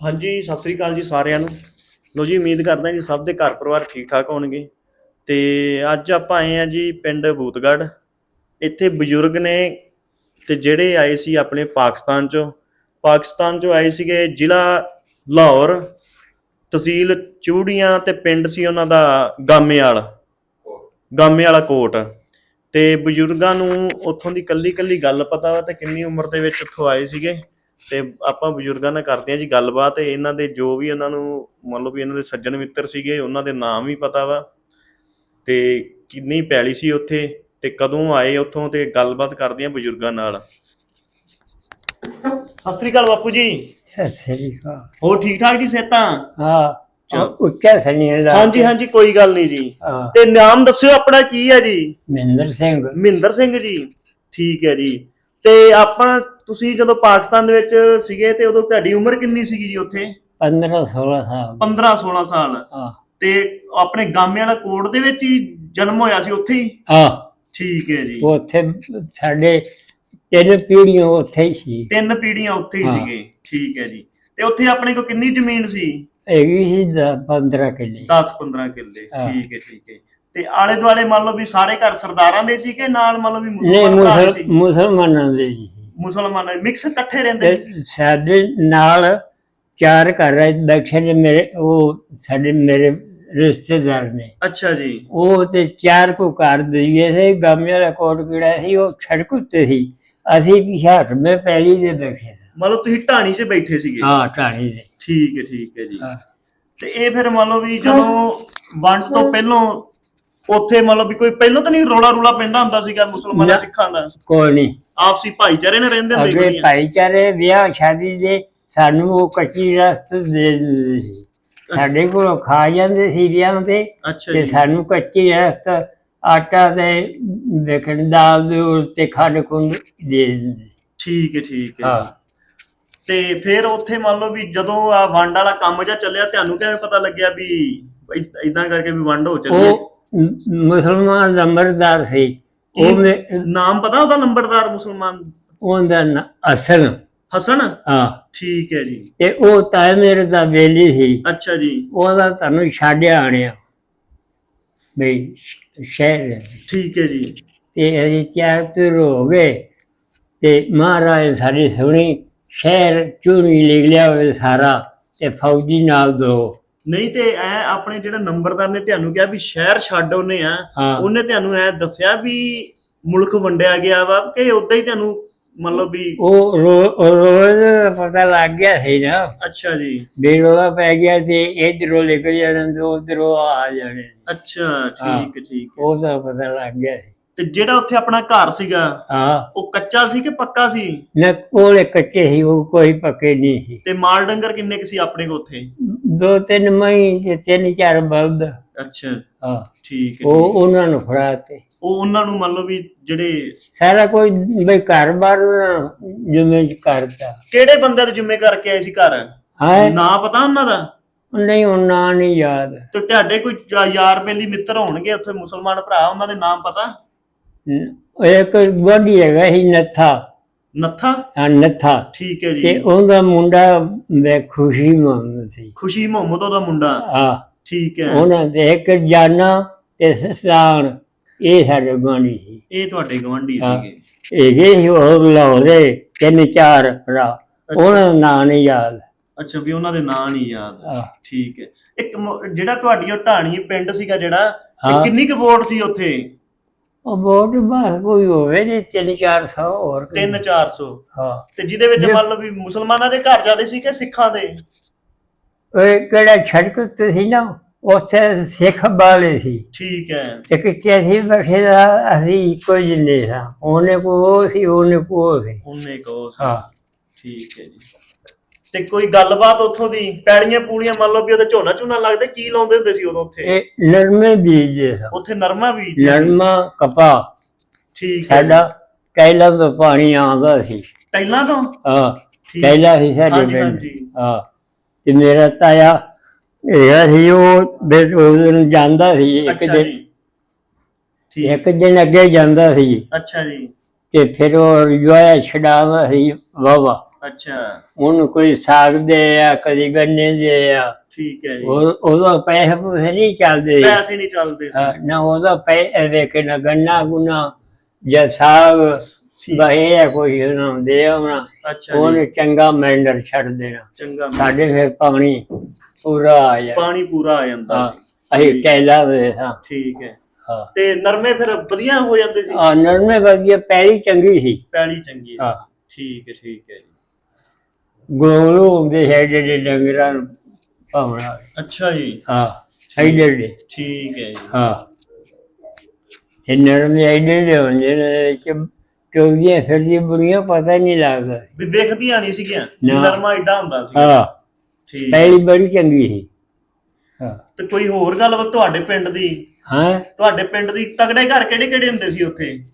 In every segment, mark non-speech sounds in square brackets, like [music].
ਹਾਂਜੀ, ਸਤਿ ਸ੍ਰੀ ਅਕਾਲ ਜੀ ਸਾਰਿਆਂ ਨੂੰ। ਲੋ ਜੀ, ਉਮੀਦ ਕਰਦਾ ਜੀ ਸਭ ਦੇ ਘਰ ਪਰਿਵਾਰ ਠੀਕ ਠਾਕ ਹੋਣਗੇ। ਤੇ ਅੱਜ ਆਪਾਂ ਆਏ ਆ ਜੀ ਪਿੰਡ ਬੂਤਗੜ੍ਹ। ਇੱਥੇ ਬਜ਼ੁਰਗ ਨੇ ਤੇ ਜਿਹੜੇ ਆਏ ਸੀ ਆਪਣੇ ਪਾਕਿਸਤਾਨ ਚੋਂ। ਪਾਕਿਸਤਾਨ ਚੋਂ ਆਏ ਸੀਗੇ ਜ਼ਿਲ੍ਹਾ ਲਾਹੌਰ, ਤਹਿਸੀਲ ਚੂੜੀਆਂ ਤੇ ਪਿੰਡ ਸੀ ਉਹਨਾਂ ਦਾ ਗਾਮੇਵਾਲ। ਗਾਮੇਵਾਲਾ ਕੋਟ। ਤੇ ਬਜ਼ੁਰਗਾਂ ਨੂੰ ਉੱਥੋਂ ਦੀ ਕੱਲੀ ਕੱਲੀ ਗੱਲ ਪਤਾ ਵਾ ਤੇ ਕਿੰਨੀ ਉਮਰ ਦੇ ਵਿੱਚ ਉੱਥੋਂ ਆਏ ਸੀਗੇ। ਤੇ ਆਪਾਂ ਬਜ਼ੁਰਗਾਂ ਨਾਲ ਕਰਦੇ ਹਾਂ ਜੀ ਗੱਲਬਾਤ ਇਹਨਾਂ ਦੇ ਜੋ ਵੀ ਉਹਨਾਂ ਨੂੰ ਮੰਨ ਲਓ ਵੀ ਇਹਨਾਂ ਦੇ ਸੱਜਣ ਮਿੱਤਰ ਸੀਗੇ ਉਹਨਾਂ ਦੇ ਨਾਮ ਵੀ ਪਤਾ ਵਾ। ਤੇ ਕਿੰਨੀ ਪੈਲੀ ਸੀ ਉੱਥੇ ਤੇ ਕਦੋਂ ਆਏ ਉੱਥੋਂ ਤੇ ਗੱਲਬਾਤ ਕਰਦੇ ਹਾਂ ਬਜ਼ੁਰਗਾਂ ਨਾਲ। ਸਤਿ ਸ੍ਰੀ ਅਕਾਲ ਬਾਪੂ ਜੀ। ਹੋਰ ਠੀਕ ਠਾਕ ਜੀ ਸੇਤਾਂ ਹਾਂ ਚਲੋ। ਉੱਚਾ ਸਨੀਏ ਦਾ ਹਾਂਜੀ ਹਾਂਜੀ ਕੋਈ ਗੱਲ ਨਹੀਂ ਜੀ। ਹਾਂ, ਤੇ ਨਾਮ ਦੱਸਿਓ ਆਪਣਾ ਕੀ ਹੈ ਜੀ? ਮਹਿੰਦਰ ਸਿੰਘ। ਮਹਿੰਦਰ ਸਿੰਘ ਜੀ ਠੀਕ ਹੈ ਜੀ। ਤੇ ਆਪਾਂ ਤੁਸੀਂ ਜਦੋਂ ਪਾਕਿਸਤਾਨ ਦੇ ਵਿੱਚ ਸੀਗੇ ਤੇ ਉਦੋਂ ਤੁਹਾਡੀ ਉਮਰ ਕਿੰਨੀ ਸੀਗੀ ਜੀ ਉੱਥੇ? 15 16 ਸਾਲ। 15 16 ਸਾਲ। ਹਾਂ। ਤੇ ਆਪਣੇ ਗਾਮੇ ਵਾਲਾ ਕੋਟ ਦੇ ਵਿੱਚ ਹੀ ਜਨਮ ਹੋਇਆ ਸੀ ਉੱਥੇ ਹੀ? ਹਾਂ। ਠੀਕ ਹੈ ਜੀ। ਉੱਥੇ ਸਾਡੇ ਤਿੰਨ ਪੀੜ੍ਹੀਆਂ ਉੱਥੇ ਹੀ ਸੀ। ਤਿੰਨ ਪੀੜ੍ਹੀਆਂ ਉੱਥੇ ਹੀ। ਸੀਗੇ। ਠੀਕ ਹੈ ਜੀ। ਤੇ ਉੱਥੇ ਆਪਣੇ ਕੋਲ ਕਿੰਨੀ ਜ਼ਮੀਨ ਸੀ? ਹੈਗੀ ਸੀ 15 ਕਿੱਲੇ। 10 15 ਕਿੱਲੇ। ਠੀਕ ਹੈ ਠੀਕ ਹੈ। ਤੇ ਆਲੇ ਦੁਆਲੇ ਮੰਨ ਲਓ ਵੀ ਸਾਰੇ ਘਰ ਸਰਦਾਰਾਂ ਦੇ ਸੀਗੇ ਨਾਲ ਮੰਨ ਲਓ ਵੀ ਮੁਸਲਮਾਨ ਸੀ? ਦੇ ਜੀ। ਮੁਸਲਮਾਨ ਮਿਕਸ ਇਕੱਠੇ ਰਹਿੰਦੇ ਤੇ ਸਾਡੇ ਨਾਲ ਚਾਰ ਘਰ ਬੈਠੇ ਨੇ ਮੇਰੇ ਉਹ ਸਾਡੇ ਮੇਰੇ ਰਿਸ਼ਤੇਦਾਰ ਨੇ। ਅੱਛਾ ਜੀ। ਉਹ ਤੇ ਚਾਰ ਕੋ ਘਰ ਦਈਏ ਸੀ ਗਾਮੇ ਵਾਲਾ ਕੋਟ ਕਿਹੜਾ ਸੀ ਉਹ ਉੱਤੇ ਸੀ। ਅਸੀਂ ਪਿਛਾਟ ਮੈਂ ਪਹਿਲੀ ਦੇ ਬੈਠੇ ਸੀ। ਲਓ ਤੁਸੀਂ ਢਾਣੀ 'ਚ ਬੈਠੇ ਸੀਗੇ? ਹਾਂ ਢਾਣੀ ਦੇ। ਠੀਕ ਹੈ ਠੀਕ ਹੈ ਜੀ। ਹਾਂ। ਤੇ ਇਹ ਫਿਰ ਮੰਨ ਲਓ ਵੀ ਜਦੋਂ ਵੰਡ ਤੋਂ ਪਹਿਲਾਂ ਉੱਥੇ ਮੰਨ ਲਓ ਵੀ ਕੋਈ ਪਹਿਲਾਂ ਤਾਂ ਨਹੀਂ ਰੋਲਾ ਰੂਲਾ ਪੈਂਦਾ ਹੁੰਦਾ ਸੀਗਾ ਮੁਸਲਮਾਨਾਂ ਨਾ। ਸਿੱਖਾਂ ਦਾ? ਕੋਈ ਨਹੀਂ। ਆਪਸੀ ਭਾਈਚਾਰੇ ਨਾਲ ਰਹਿੰਦੇ ਹੁੰਦੇ ਅੱਗੇ ਸੀ ਭਾਈਚਾਰੇ ਵਿਆਹ ਸ਼ਾਦੀ ਦੇ ਸਾਨੂੰ ਉਹ ਕੱਚੀ ਰਸਤ ਦੇ ਦਿੰਦੇ ਸੀ। ਸਾਡੇ ਕੋਲੋਂ ਖਾ ਜਾਂਦੇ ਸੀ ਵਿਆਹ ਤੇ। ਅੱਛਾ ਤੇ ਜੀ। ਸਾਨੂੰ ਕੱਚੀ ਰਸਤ ਆਟਾ ਤੇ ਵੇਖਣ ਦਾਲ ਦੇ ਉੱਤੇ ਖੰਡ ਖੁੰਡ ਦੇ ਦਿੰਦੇ। ਠੀਕ ਹੈ ਠੀਕ ਹੈ। ਹਾਂ। ਤੇ ਫਿਰ ਉੱਥੇ ਮੰਨ ਲਓ ਵੀ ਜਦੋਂ ਆ ਵੰਡ ਵਾਲਾ ਕੰਮ ਜਿਹਾ ਚੱਲਿਆ ਤੁਹਾਨੂੰ ਕਿਵੇਂ ਪਤਾ ਲੱਗਿਆ ਵੀ ਇਦਾਂ ਕਰਕੇ ਵੀ ਵੰਡ ਹੋ ਚੱਲੀ? ਹੈ? ਉਹ ਮੁਸਲਮਾਨ ਨੰਬਰਦਾਰ ਸੀ। ਉਹ ਕੀ? ਮੇ- ਨਾਮ ਪਤਾ ਉਹਦਾ ਨੰਬਰਦਾਰ ਮੁਸਲਮਾਨ? ਉਹਦਾ ਨਾਂ ਅਸਲ ਹਸਨ? ਹਾਂ। ਠੀਕ ਹੈ ਜੀ। ਤੇ ਉਹ ਤਾਏ ਮੇਰੇ ਦਾ ਬੇਲੀ ਸੀ। ਅੱਛਾ ਜੀ। ਉਹਦਾ ਤੁਹਾਨੂੰ ਛਾੜਿਆ ਆਣਿਆ। ਬਈ ਸ਼- ਸ਼ਹਿਰ ਠੀਕ ਹੈ ਜੀ। ਤੇ ਅਸੀਂ ਚਾਰ ਤੁਰ ਹੋ ਗਏ। ਤੇ ਮਹਾਰਾਜ ਸਾਡੀ ਸੁਣੀ। ਸ਼ਹਿਰ ਚੂਣੀ ਲਿਖ ਲਿਆ ਹੋਵੇ ਸਾਰਾ ਤੇ ਫੌਜੀ ਨਾਲ ਦੋ। ਨਹੀਂ ਤੇ ਐ ਆਪਣੇ ਜਿਹੜਾ ਨੰਬਰਦਾਰ ਨੇ ਤੁਹਾਨੂੰ ਕਿਹਾ ਵੀ ਸ਼ਹਿਰ ਛੱਡ ਉਹਨੇ ਆ ਹਾਂ। ਉਹਨੇ ਤੁਹਾਨੂੰ ਐ ਦੱਸਿਆ ਵੀ ਮੁਲਕ ਵੰਡਿਆ ਗਿਆ ਵਾ ਕਿ ਉਦਾਂ ਹੀ ਤੁਹਾਨੂੰ ਮਤਲਬ ਵੀ ਉਹ ਰੋ- ਰੋਜ਼ ਪਤਾ ਲੱਗ ਗਿਆ ਸੀ ਨਾ। ਅੱਛਾ ਜੀ। ਬੇਰੋਲਾ ਪੈ ਗਿਆ ਤੇ ਇਧਰੋਂ ਲਿਖ ਜਾਣੇ ਤੇ ਉਧਰੋਂ ਆ ਜਾਣੇ। ਅੱਛਾ ਠੀਕ ਹੈ, ਠੀਕ ਹੈ। ਉਹਦਾ ਪਤਾ ਲੱਗ ਗਿਆ ਸੀ। ਤੇ ਜਿਹੜਾ ਉੱਥੇ ਆਪਣਾ ਘਰ ਸੀਗਾ ਹਾਂ। ਉਹ ਕੱਚਾ ਸੀ ਕਿ ਪੱਕਾ ਸੀ? ਨਾ ਕੋਲੇ ਕੱਚੇ ਸੀ ਉਹ ਕੋਈ ਪੱਕੇ ਨਹੀਂ ਸੀ। ਤੇ ਮਾਲ ਡੰਗਰ ਕਿੰਨੇ ਕੁ ਸੀ ਆਪਣੇ ਕੋ ਉੱਥੇ? ਦੋ ਤਿੰਨ ਮਈ ਤੇ ਤਿੰਨ ਚਾਰ ਬਲਦ। ਅੱਛਾ ਹਾਂ। ਠੀਕ ਹੈ ਉਹ ਉਹਨਾਂ ਨੂੰ ਫੜਾ ਤੇ। ਉਹ ਉਹਨਾਂ ਨੂੰ ਮੰਨ ਲਓ ਵੀ ਜਿਹੜੇ ਸਾਰਾ ਕੋਈ ਬਈ ਘਰ-ਬਾਰ ਜਿਵੇਂ ਕਰਦਾ ਕਿਹੜੇ ਬੰਦੇ ਦੇ ਜ਼ਿੰਮੇ ਕਰਕੇ ਆਏ ਸੀ ਘਰ? ਹਾਂ? ਨਾਂ ਪਤਾ ਉਹਨਾਂ ਦਾ? ਨਹੀਂ ਉਹ ਨਾਂ ਨਹੀਂ ਯਾਦ। ਤੇ ਤੁਹਾਡੇ ਕੋਈ ਯਾਰ ਬੇਲੀ ਮਿੱਤਰ ਹੋਣਗੇ ਉੱਥੇ ਮੁਸਲਮਾਨ ਭਰਾ ਉਹਨਾਂ ਦੇ ਨਾਮ ਪਤਾ? ਇੱਕ ਗੋਡੀ ਹੈਗਾ ਸੀ ਨੱਥਾ। ਨੱਥਾ? ਹਾਂ ਨੱਥਾ। ਠੀਕ ਹੈ ਤੇ ਜੀ ਉਹਦਾ ਮੁੰਡਾ ਵੇ ਖੁਸ਼ੀ ਮੰਗਦਾ ਸੀ। ਖੁਸ਼ੀ ਮੁਹੰਮਦ ਉਹਦਾ ਮੁੰਡਾ? ਆ ਠੀਕ ਹੈ। ਉਹਨਾਂ ਦੇ ਇੱਕ ਜਾਨਾ ਤੇ ਸਸਤਾਨ ਇਹ ਸਾਡੇ ਗਾਣੀ ਸੀ। ਇਹ ਤੁਹਾਡੇ ਗਵੰਡੀ ਹਾਂ। ਸੀਗੇ। ਹੈਗੇ ਸੀ ਹੋਰ ਲਾਹੌਰੇ ਤਿੰਨ ਚਾਰ ਭਰਾ। ਉਹਨਾਂ ਦਾ ਨਾਂ ਨਹੀਂ ਯਾਦ। ਅੱਛਾ ਵੀ ਉਹਨਾਂ ਦੇ ਨਾਂ ਨਹੀਂ ਯਾਦ। ਆ ਠੀਕ ਹੈ। ਇੱਕ ਮ- ਜਿਹੜਾ ਤੁਹਾਡੀ ਉਹ ਢਾਣੀ ਪਿੰਡ ਸੀਗਾ ਜਿਹੜਾ ਇਹ ਹਾਂ। ਕਿੰਨੀ ਕੁ ਵੋਟ ਸੀ ਉੱਥੇ? ਉਹ ਬਹੁਤ ਬਸ ਕੋਈ ਹੋਵੇ ਜੇ ਤਿੰਨ ਚਾਰ ਸੌ ਹੋਰ ਕੋਈ। 3 400 ਹਾਂ। ਤੇ ਜਿਹਦੇ ਵਿੱਚ ਜੇ- ਮੰਨ ਲਓ ਵੀ ਮੁਸਲਮਾਨਾਂ ਦੇ ਘਰ ਜਾਂਦੇ ਸੀ ਕਿ ਸਿੱਖਾਂ ਦੇ? ਉਹ ਕਿਹੜਾ ਛੜਕ ਉੱਤੇ ਸੀ ਨਾ ਉੱਥੇ ਸਿੱਖ ਬਾਲੇ ਸੀ। ਠੀਕ ਹੈ। ਤੇ ਕਿਤੇ ਅਸੀਂ ਬੈਠੇ ਦਾ ਅਸੀਂ ਇੱਕੋ ਜਿੰਨੇ ਸਾਂ। ਉਹਨੇ ਕੋ ਉਹ ਸੀ ਉਹਨੇ ਕੋ ਉਹ ਸੀ। ਉਹਨੇ ਸੀ। ਹਾਂ। ਠੀਕ ਹੈ ਜੀ। ਤੇ ਕੋਈ ਗੱਲਬਾਤ ਉੱਥੋਂ ਦੀ ਪੈੜੀਆਂ ਪੂੜੀਆਂ ਮੰਨ ਲਓ ਵੀ ਉਹਦੇ ਝੋਨਾ ਝੋਨਾ ਲੱਗਦੇ ਕੀ ਲਾਉਂਦੇ ਹੁੰਦੇ ਸੀ ਉਦੋਂ ਉੱਥੇ? ਇਹ ਨਰਮੇ ਬੀਜਦੇ ਸਾਂ ਉੱਥੇ ਨਰਮਾ ਵੀ ਨਰਮਾ ਕਪਾ ਠੀਕ ਹੈ। ਸਾਡਾ ਕੈਲਾ ਤੋਂ ਪਾਣੀ ਆਉਂਦਾ ਸੀ। ਟੈਲਾਂ ਤੋਂ? ਹਾਂ ਠੀਕ। ਕੈਲਾ ਸੀ ਸਾਡੇ ਹਾਂਜੀ, ਪਿੰਡ। ਹਾਂਜੀ। ਹਾਂ। ਤੇ ਮੇਰਾ ਤਾਇਆ ਇਹ ਸੀ ਉਹ ਬੇ ਉਹ ਜਾਂਦਾ ਸੀ ਇੱਕ ਅੱਛਾ ਦਿਨ ਜੀ। ਠੀਕ। ਇੱਕ ਦਿਨ ਅੱਗੇ ਜਾਂਦਾ ਸੀ। ਅੱਛਾ ਜੀ। ਤੇ ਫਿਰ ਉਹ ਜੋਇਆ ਛਡਾਵਾ ਸੀ ਵਾਵਾ ਅੱਛਾ। ਉਹਨੂੰ ਕੋਈ ਸਾਗ ਦੇ ਆ ਕਦੀ ਗੰਨੇ ਦੇ ਆ। ਠੀਕ ਹੈ ਜੀ। ਉਹ ਉਹਦਾ ਪੈਸੇ ਪੂਸੇ ਨਹੀਂ ਚੱਲਦੇ। ਪੈਸੇ ਨਹੀਂ ਚੱਲਦੇ ਸੀ। ਹਾਂ, ਨਾ ਉਹਦਾ ਪੈਸੇ ਵੇਖ ਨਾ ਗੰਨਾ ਗੁਨਾ ਜਾਂ ਸਾਗ। ਠੀਕ। ਬਹਿਆ ਕੋਈ ਉਹਨੂੰ ਦੇ ਆਉਣਾ। ਅੱਛਾ ਜੀ। ਉਹਨੇ ਚੰਗਾ ਮੈਂਡਰ ਛੱਡ ਦੇਣਾ। ਚੰਗਾ ਸਾਡੇ ਫਿਰ ਪਾਣੀ ਪੂਰਾ ਆ ਜਾ ਪਾਣੀ ਪੂਰਾ ਆ ਜਾਂਦਾ ਹਾਂ ਸੀ। ਅਸੀਂ ਟੈਲਾ ਵੇ ਹਾਂ। ਠੀਕ ਹੈ। ਹਾਂ। ਤੇ ਨਰਮੇ ਫਿਰ ਵਧੀਆ ਹੋ ਜਾਂਦੇ ਸੀ? ਆ ਨਰਮੇ ਵਧੀਆ ਪੈਰੀ ਚੰਗੀ ਸੀ। ਪੈਲੀ ਚੰਗੀ ਹੈ ਹਾਂ। ਠੀਕ ਹੈ ਠੀਕ ਹੈ ਜੀ। ਗੋਲੂ ਹੁੰਦੇ ਸੀ ਜਿਹੜੇ ਡੰਗਰਾਂ ਨੂੰ ਪਾਉਣਾ ਅੱਛਾ ਜੀ। ਹਾਂ ਐਡੇ ਦੇ ਠੀਕ ਹੈ ਜੀ। ਹਾਂ। ਤੇ ਨਰਮੇ ਐਡੇ ਦੇ ਹੁੰਦੇ ਨੇ ਕਿ ਚੋਗੀਆਂ ਫਿਰਦੀ ਬੁੜੀਆਂ ਪਤਾ ਨਹੀਂ ਲੱਗਦਾ। ਵੀ ਵੇਖਦੀਆਂ ਨਹੀਂ ਸੀਗੀਆਂ। ਨਾ। ਨਰਮਾ ਏਡਾ ਹੁੰਦਾ ਸੀ। ਹਾਂ। ਠੀਕ। ਪੈਰੀ ਬੜੀ ਚੰਗੀ ਸੀ। ਹਾਂ। ਤੇ ਕੋਈ ਹੋਰ ਗੱਲ ਵਾ ਤੁਹਾਡੇ ਪਿੰਡ ਦੀ? ਹਾਂ? ਤੁਹਾਡੇ ਪਿੰਡ ਦੀ ਤਗੜੇ ਘਰ ਕਿਹੜੇ ਕਿਹੜੇ ਹੁੰਦੇ ਸੀ ਉੱਥੇ?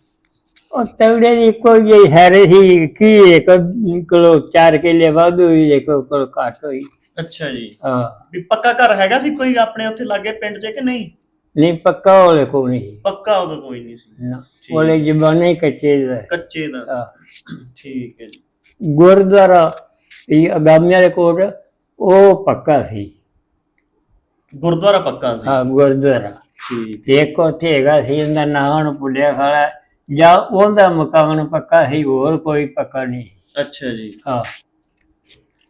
ਉਹ ਤਗੜੇ ਦੀ ਕੋਈ ਜਿਹੀ ਹੈਰੇ ਸੀ ਕੀ ਇੱਕ ਕੋਲੋਂ ਚਾਰ ਕਿੱਲੇ ਵਾਧੂ ਹੋਈ ਇੱਕ ਕੋਲ ਘੱਟ ਹੋਈ। ਅੱਛਾ ਜੀ। ਹਾਂ। ਵੀ ਪੱਕਾ ਘਰ ਹੈਗਾ ਸੀ ਕੋਈ ਆਪਣੇ ਉੱਥੇ ਲਾਗੇ ਪਿੰਡ 'ਚ ਕਿ ਨਹੀਂ? ਨਹੀਂ ਪੱਕਾ ਉਹਲੇ ਕੋ ਨਹੀਂ ਪੱਕਾ ਉਦੋਂ ਕੋਈ ਨਹੀਂ ਸੀ। ਉਹਲੇ ਜ਼ਬਾਨੇ ਹੀ ਕੱਚੇ ਦਾ ਕੱਚੇ ਦਾ। ਠੀਕ ਹੈ ਜੀ। ਗੁਰਦੁਆਰਾ ਇਹ ਅਗਾਮੀਆਂ ਦੇ ਕੋਲ ਉਹ ਪੱਕਾ ਸੀ। ਗੁਰਦੁਆਰਾ ਪੱਕਾ ਸੀ। ਹਾਂ ਗੁਰਦੁਆਰਾ। ਠੀਕ ਇੱਕ ਉੱਥੇ ਹੈਗਾ ਸੀ ਉਹਦਾ ਨਾਂ ਨੂੰ ਭੁੱਲਿਆ ਖਾਲਾ ਜਾਂ ਉਹਦਾ ਮਕਾਨ ਪੱਕਾ ਸੀ ਹੋਰ ਕੋਈ ਪੱਕਾ ਨਹੀਂ ਅੱਛਾ ਜੀ। ਹਾਂ।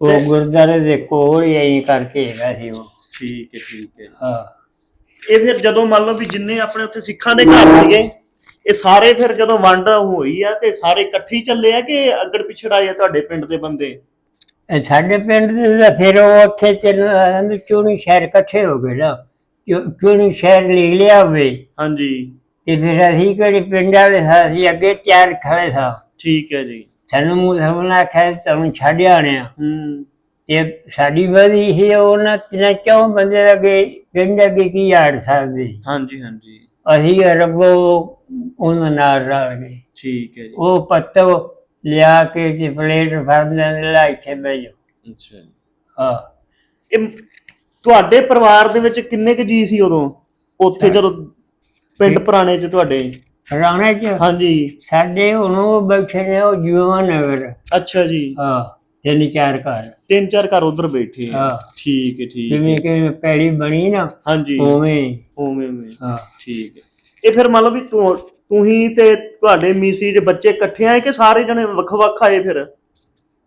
ਉਹ ਗੁਰਦੁਆਰੇ ਦੇ ਕੋਲ ਹੀ ਐਂ ਕਰਕੇ ਹੈਗਾ ਸੀ ਉਹ। ਠੀਕ ਹੈ ਠੀਕ ਹੈ। ਹਾਂ। ਇਹ ਫਿਰ ਜਦੋਂ ਮੰਨ ਲਓ ਵੀ ਜਿੰਨੇ ਆਪਣੇ ਉੱਥੇ ਸਿੱਖਾਂ ਦੇ ਘਰ ਸੀਗੇ ਇਹ ਸਾਰੇ ਫਿਰ ਜਦੋਂ ਵੰਡ ਹੋਈ ਆ ਤੇ ਸਾਰੇ ਇਕੱਠੇ ਚੱਲੇ ਆ ਕਿ ਅੱਗੜ ਪਿਛੜ ਆਏ ਆ ਤੁਹਾਡੇ ਪਿੰਡ ਦੇ ਬੰਦੇ? ਇਹ ਸਾਡੇ ਪਿੰਡ ਦੇ ਤਾਂ ਫਿਰ ਉਹ ਉੱਥੇ ਚੂਣੀ ਸ਼ਹਿਰ ਇਕੱਠੇ ਹੋ ਗਏ ਨਾ। ਚੂ- ਚੂਣੀ ਸ਼ਹਿਰ ਲੈ ਲਿਆ ਹੋਵੇ। ਹਾਂਜੀ। ਤੇ ਫਿਰ ਅਸੀਂ ਕਿਹੜੇ ਪਿੰਡ ਵਾਲੇ ਸਾਂ ਅਸੀਂ ਅੱਗੇ ਤਿਆਰ ਖੜੇ ਸਾਂ। ਠੀਕ ਹੈ ਜੀ। ਸਾਨੂੰ ਮੁਸਲਮਾਨ ਆਖਿਆ ਤੁਹਾਨੂੰ ਛੱਡ ਆਣਿਆ ਹੂੰ। ਤੇ ਸਾਡੀ ਵਾਰੀ ਸੀ ਉਹਨਾਂ ਤਿੰਨਾਂ ਚੌਂ ਬੰਦੇ ਅੱਗੇ ਪਿੰਡ ਅੱਗੇ ਕੀ ਆੜ ਸਕਦੇ। ਸੀ। ਹਾਂਜੀ ਹਾਂਜੀ। ਅਸੀਂ ਰੱਬੋ ਉਹਨਾਂ ਨਾਲ ਰਲ ਗਏ। ਠੀਕ ਹੈ ਜੀ। ਉਹ ਪੱਤੋ ਲਿਆ ਕੇ ਤੇ ਪਲੇਟ ਫੜਨ ਦੇ ਲਾ ਇੱਥੇ ਬਹਿ ਜਾਓ। ਅੱਛਾ ਜੀ। ਹਾਂ। ਇਹ ਤੁਹਾਡੇ ਪਰਿਵਾਰ ਦੇ ਵਿੱਚ ਕਿੰਨੇ ਕੁ ਜੀ ਸੀ ਉਦੋਂ? ਉੱਥੇ ਜਦੋਂ ਪਿੰਡ ਪੁਰਾਣੇ ਚ ਤੁਹਾਡੇ? ਰਾਣਾ ਚ? ਹਾਂਜੀ। ਸਾਡੇ ਹੁਣ ਉਹ ਬੈਠੇ ਨੇ ਉਹ ਜੀਵਾ ਨਗਰ। ਅੱਛਾ ਜੀ। ਹਾਂ ਤਿੰਨ ਚਾਰ ਘਰ। ਤਿੰਨ ਚਾਰ ਘਰ ਉਧਰ ਬੈਠੇ ਆ। ਹਾਂ। ਠੀਕ ਹੈ ਠੀਕ ਹੈ। ਜਿਵੇਂ ਕਿ ਪੈੜੀ ਬਣੀ ਨਾ ਹਾਂਜੀ। ਉਵੇਂ। ਉਵੇਂ ਉਵੇਂ। ਹਾਂ। ਠੀਕ ਹੈ। ਇਹ ਫਿਰ ਮੰਨ ਲਓ ਵੀ ਤੂੰ ਤੁਸੀਂ ਤੇ ਤੁਹਾਡੇ ਮੀਸੀ ਦੇ ਬੱਚੇ ਇਕੱਠੇ ਆਏ ਕਿ ਸਾਰੇ ਜਣੇ ਵੱਖ ਵੱਖ ਆਏ ਫਿਰ?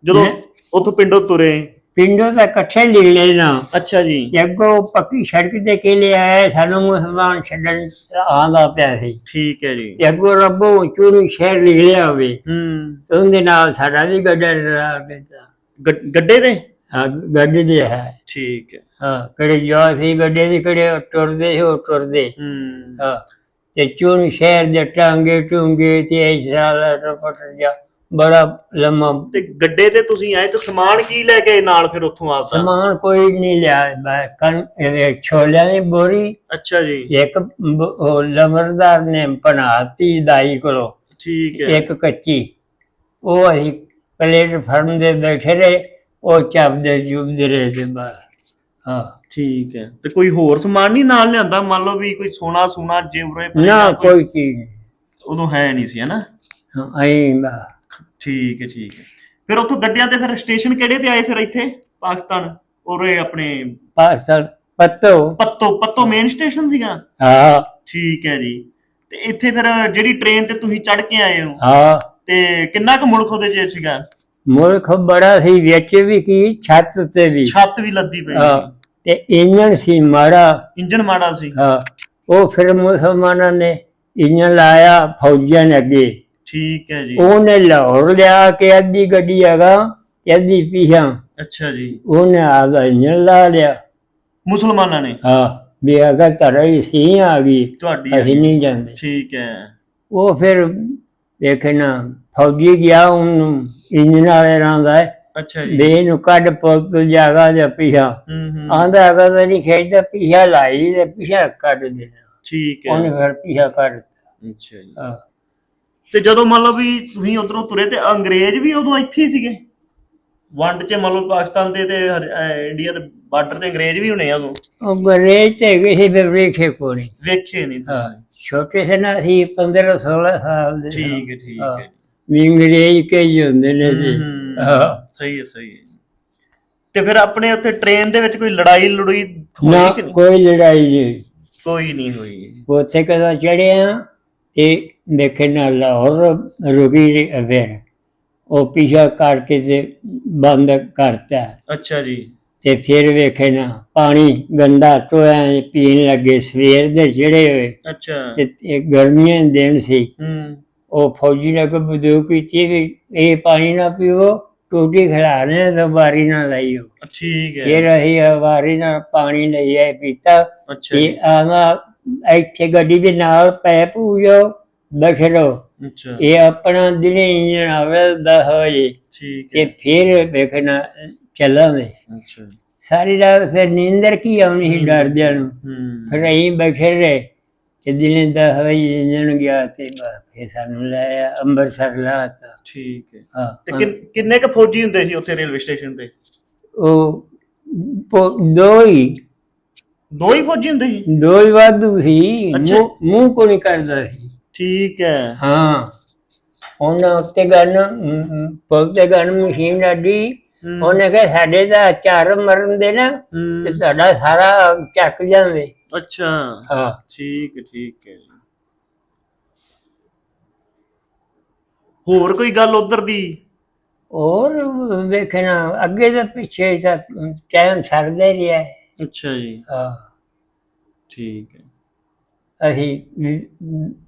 ਜਦੋਂ ਨਹੀਂ। ਉੱਥੋਂ ਪਿੰਡੋਂ ਤੁਰੇ? ਪਿੰਡੋਂ ਤਾਂ ਇਕੱਠੇ ਲਿਖ ਲੈਣਾ ਅੱਛਾ ਜੀ। ਜੱਗੋ ਪੱਕੀ ਸੜਕ ਤੇ ਕਿਲੇ ਆਏ ਸਾਨੂੰ ਮੁਸਲਮਾਨ ਛੱਡਣ ਆਂਦਾ ਪਿਆ ਸੀ। ਠੀਕ ਹੈ ਜੀ। ਜੱਗੋ ਰੱਬੋ ਚੂਰੂ ਸ਼ਹਿਰ ਲਿਖ ਲਿਆ ਹੋਵੇ। ਹੂੰ। ਤੇ ਉਹਦੇ ਨਾਲ ਸਾਡਾ ਵੀ ਗੱਡਾ ਡਰਾ ਦਿੱਤਾ। ਗੱਡੇ ਦੇ ਹਾਂ ਗੱਡੇ ਦੇ ਹੈ। ਠੀਕ ਹੈ। ਹਾਂ ਕਿਹੜੇ ਜੋ ਸੀ ਗੱਡੇ ਦੇ ਕਿਹੜੇ ਟੁਰਦੇ ਸੀ ਉਹ ਟੁਰਦੇ ਹੂੰ। ਹਾਂ ਤੇ ਚੂਰੂ ਸ਼ਹਿਰ ਦੇ ਟਾਂਗੇ ਟੂੰਗੇ ਤੇ ਇਸਰਾਲਾ ਰਪਟ ਜਾ ਬੜਾ ਲੰਮਾ ਤੇ ਗੱਡੇ ਤੇ ਤੁਸੀਂ ਆਏ ਤੇ ਸਮਾਨ ਕੀ ਲੈ ਕੇ ਨਾਲ ਫਿਰ ਉੱਥੋਂ ਆਪਦਾ ਸਮਾਨ ਕੋਈ ਨਹੀਂ ਲਿਆ ਮੈਂ ਕਣ ਇਹਦੇ ਛੋਲਿਆਂ ਦੀ ਬੋਰੀ ਅੱਛਾ ਜੀ। ਇੱਕ ਬ- ਉਹ ਨੇ ਬਣਾਤੀ ਦਾਈ ਕੋਲੋਂ। ਠੀਕ ਹੈ। ਇੱਕ ਕੱਚੀ। ਉਹ ਅਸੀਂ ਪਲੇਟ ਫੜਨ ਦੇ ਬੈਠੇ ਰਹੇ ਉਹ ਚੱਬਦੇ ਜੁਬਦੇ ਰਹੇ ਤੇ ਬਸ ਹਾਂ। ਠੀਕ ਹੈ। ਤੇ ਕੋਈ ਹੋਰ ਸਮਾਨ ਨਹੀਂ ਨਾਲ ਲਿਆਂਦਾ? ਮੰਨ ਲਓ ਵੀ ਕੋਈ ਸੋਨਾ ਸੋਨਾ ਜਿਵਰੇ ਨਾ ਕੋਈ ਚੀਜ਼। ਨਹੀਂ। ਉਦੋਂ ਹੈ ਨਹੀਂ ਸੀ ਹਨਾ ਹਾਂ ਐਂ ਬਸ। ਠੀਕ ਹੈ ਠੀਕ ਹੈ। ਫਿਰ ਉੱਥੋਂ ਗੱਡਿਆਂ ਤੇ ਫਿਰ ਸਟੇਸ਼ਨ ਕਿਹੜੇ ਤੇ ਆਏ ਫਿਰ ਇੱਥੇ? ਪਾਕਿਸਤਾਨ। ਉਰੇ ਆਪਣੇ ਪਾਕਿਸਤਾਨ ਪੱਤੋ। ਪੱਤੋ ਪੱਤੋ ਮੇਨ ਸਟੇਸ਼ਨ ਸੀਗਾ? ਹਾਂ। ਠੀਕ ਹੈ ਜੀ। ਤੇ ਇੱਥੇ ਫਿਰ ਜਿਹੜੀ ਟ੍ਰੇਨ ਤੇ ਤੁਸੀਂ ਚੜ ਕੇ ਆਏ ਹੋ ਹਾਂ। ਤੇ ਕਿੰਨਾ ਕੁ ਮੁਲਕ ਉਹਦੇ ਚ ਸੀਗਾ? ਮੁਲਕ ਬੜਾ ਸੀ ਵਿੱਚ ਵੀ ਕੀ ਛੱਤ ਤੇ ਵੀ। ਛੱਤ ਵੀ ਲੱਦੀ ਪਈ ਹਾਂ। ਤੇ ਇੰਜਣ ਸੀ ਮਾੜਾ। ਇੰਜਨ ਮਾੜਾ ਸੀ। ਹਾਂ। ਉਹ ਫਿਰ ਮੁਸਲਮਾਨਾਂ ਨੇ ਇੰਜਣ ਲਾਇਆ ਫੌਜੀਆਂ ਨੇ ਅੱਗੇ। ਠੀਕ ਹੈ ਜੀ। ਉਹਨੇ ਲਾਹੌਰ ਲਿਆ ਕੇ ਅੱਧੀ ਗੱਡੀ ਹੈਗਾ ਤੇ ਅੱਧੀ ਪੀਛਾਂ ਅੱਛਾ ਜੀ। ਉਹਨੇ ਆਦਾ ਲਾ ਲਿਆ। ਮੁਸਲਮਾਨਾਂ ਨੇ? ਹਾਂ ਵੀ ਅਗਰ ਤਰਾਈ ਸੀ ਆ ਗਈ ਤੁਹਾਡੀ ਅਸੀਂ ਨਹੀਂ ਜਾਂਦੇ। ਠੀਕ ਹੈ। ਉਹ ਫਿਰ ਦੇਖਣਾ ਫੌਜੀ ਗਿਆ ਉਹਨੂੰ ਇੰਜਣ ਵਾਲੇ ਰਾਂਦਾ ਅੱਛਾ ਜੀ। ਦੇ ਨੂੰ ਕੱਢ ਪੁੱਤ ਜਾਗਾ ਜਾਂ ਪੀਛਾ ਹੂੰ ਹੂੰ। ਆਂਦਾ ਅਗਰ ਤਾਂ ਨਹੀਂ ਖੇਡਦਾ ਪੀਛਾ ਲਾਈ ਤੇ ਪੀਛਾ ਕੱਢ ਦੇਣਾ। ਠੀਕ ਹੈ। ਉਹਨੇ ਫਿਰ ਪੀਛਾ ਕੱਢ। ਅੱਛਾ ਜੀ। ਹਾਂ। ਤੇ ਜਦੋਂ ਮੰਨ ਲਓ ਵੀ ਤੁਸੀਂ ਉਧਰੋਂ ਤੁਰੇ ਤੇ ਅੰਗਰੇਜ਼ ਵੀ ਉਦੋਂ ਇੱਥੇ ਹੀ ਸੀਗੇ। ਵੰਡ 'ਚ ਮੰਨ ਲਓ ਪਾਕਿਸਤਾਨ ਦੇ ਤੇ ਹਰ- ਅਹ ਇੰਡੀਆ ਦੇ ਬਾਰਡਰ ਤੇ ਅੰਗਰੇਜ਼ ਵੀ ਹੋਣੇ ਆ ਉਦੋਂ। ਤੇ ਕਿਸੇ ਦੇ ਵੇਖੇ ਕੋਈ ਨਹੀਂ। ਵੇਖੇ ਨਹੀਂ ਹਾਂ। ਤੁਸੀਂ ਛੋਟੇ ਸੇ ਨਾ ਸੀ 15 16 ਸਾਲ ਦੇ ਸਾਂ। ਠੀਕ ਹੈ ਠੀਕ ਹਾਂ। ਹੈ। ਵੀ ਅੰਗਰੇਜ਼ ਕਹੀ ਹੁੰਦੇ ਨੇ ਜੀ। ਹਮ, ਹਾਂ। ਸਹੀ ਹੈ ਸਹੀ ਹੈ। ਤੇ ਫਿਰ ਆਪਣੇ ਉੱਥੇ ਟ੍ਰੇਨ ਦੇ ਵਿੱਚ ਕੋਈ ਲੜਾਈ ਲੜੂਈ ਨਾ ਹੋਈ ਕਿ ਨਹੀਂ? ਕੋਈ ਲੜਾਈ ਨਹੀਂ ਕੋਈ ਨਹੀਂ ਹੋਈ। ਉੱਥੇ ਕਦੋਂ ਚੜੇ ਆ ਤੇ ਨਾ ਲਾਹੌਰ ਰੁਕੀ ਰਹੀ ਫਿਰ ਉਹ ਪਿਛਾ ਕਰਕੇ ਤੇ ਬੰਦ ਕਰਤਾ। ਅੱਛਾ ਜੀ। ਤੇ ਫਿਰ ਵੇਖੇ ਨਾ ਪਾਣੀ ਗੰਦਾ ਟੋਇਆ ਪੀਣ ਲੱਗੇ ਸਵੇਰ ਦੇ ਚੜੇ ਹੋਏ। ਅੱਛਾ। ਤੇ ਇਹ ਗਰਮੀਆਂ ਦੇ ਦਿਨ ਸੀ। ਹੂੰ। ਉਹ ਫੌਜੀ ਨੇ ਕੋ ਬਦੂ ਪੀਤੀ ਵੀ ਇਹ ਪਾਣੀ ਨਾ ਪੀਓ ਟੂਟੀ ਖਿਲਾ ਰਹੇ ਤਾਂ ਵਾਰੀ ਨਾ ਲਈਓ। ਠੀਕ ਹੈ। ਫਿਰ ਅਸੀਂ ਵਾਰੀ ਨਾਲ ਪਾਣੀ ਲਈਏ ਪੀਤਾ। ਅੱਛਾ ਇਹ ਆਵਾ ਇੱਥੇ ਗੱਡੀ ਦੇ ਨਾਲ ਪੈ ਪੂਜੋ ਰਹੋ ਅੱਛਾ। ਇਹ ਆਪਣਾ ਦਿਨੇ ਇੰਜਣ ਆਵੇ 10 ਵਜੇ ਠੀਕ ਤੇ ਹੈ। ਫਿਰ ਵੇਖਣਾ ਚੱਲਾਂਗੇ। ਅੱਛਾ। ਸਾਰੀ ਰਾਤ ਫਿਰ ਨੀਂਦਰ ਕੀ ਆਉਣੀ ਸੀ ਡਰਦਿਆਂ ਨੂੰ? ਹੂੰ। ਫਿਰ ਅਸੀਂ ਬੈਠੇ ਰਹੇ ਤੇ ਦਿਨੇ 10 ਵਜੇ ਇੰਜਣ ਗਿਆ ਤੇ ਬਸ ਫਿਰ ਸਾਨੂੰ ਲਾਇਆ ਅੰਮ੍ਰਿਤਸਰ ਲਾਤਾ। ਠੀਕ ਹੈ। ਹਾਂ ਤੇ ਕਿੰਨ- ਕਿੰਨੇ ਕ ਫੌਜੀ ਹੁੰਦੇ ਸੀ ਉੱਥੇ ਰੇਲਵੇ ਸਟੇਸ਼ਨ ਤੇ? ਉਹ ਪੋ- ਦੋ ਹੀ। ਦੋ ਹੀ ਫੌਜੀ ਹੁੰਦੇ ਸੀ? ਦੋ ਹੀ ਵਾਧੂ ਸੀ। ਅੱਛਾ। ਮੂੰਹ ਮੂੰਹ ਕੋ ਨਹੀਂ ਕਰਦਾ ਸੀ? ਠੀਕ ਹੈ। ਹਾਂ। ਉਹਨਾਂ ਉੱਤੇ ਗਨ ਤੇ ਗਨ ਮਸ਼ੀਨ ਹੂੰ। ਉਹਨੇ ਕਿਹਾ ਸਾਡੇ ਤਾਂ ਚਾਰ ਮਰਨ ਦੇ ਨਾ ਤੇ ਤੁਹਾਡਾ ਸਾਰਾ ਚੱਕ ਜਾਂਦੇ ਅੱਛਾ। ਹਾਂ। ਠੀਕ ਠੀਕ ਹੈ ਹੋਰ ਕੋਈ ਗੱਲ ਉਧਰ ਦੀ? ਔਰ ਵੇਖਣਾ ਅੱਗੇ ਤਾਂ ਪਿੱਛੇ ਤਾਂ ਟਾਈਮ ਸਰਦੇ ਰਿਹਾ। ਅੱਛਾ ਜੀ। ਹਾਂ। ਠੀਕ ਹੈ। ਅਸੀਂ